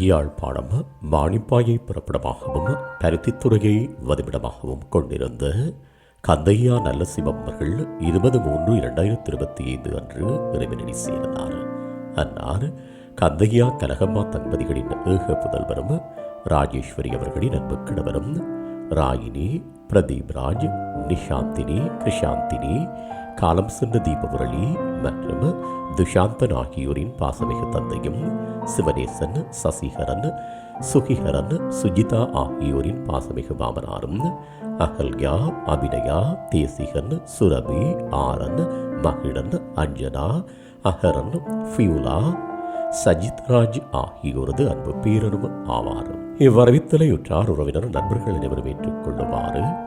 யாழ்ப்பாணம் மாணிப்பாயை புறப்படமாகவும் பருத்தித்துறையை வதிவிடமாகவும் கொண்டிருந்த கந்தையா நல்லசிவம் அவர்கள் இருபது மூன்று இரண்டாயிரத்தி இருபத்தி ஐந்து அன்று இறைவனடி சேர்ந்தார் அன்னார் கந்தையா கனகம்மா தம்பதிகளின் ஏக புதல்வரும் ராஜேஸ்வரி அவர்களின் அன்பு கணவரும் ராயினி பிரதீப் ராஜ் நிஷாந்தினி கிருஷாந்தினி காலம் சென்ற தீபமுரளி மற்றும் துஷாந்தன் ஆகியோரின் பாசமிகு தந்தையும் சிவனேசன் சசிகரன் சுகிஹரன் சுஜிதா ஆகியோரின் பாசமிகு மாமனாரும் அகல்யா அபிநயா தேசிகன் சுரபி ஆரன் மகிழன் அஞ்சனா அகரன் ஃபியூலா சஜித் ராஜ் ஆகியோரது அன்பு பேரனும் ஆவார். இவ்வரவித்தலையுற்றார் உறவினர் நண்பர்கள் அனைவரும் ஏற்றுக்கொள்ளுமாறு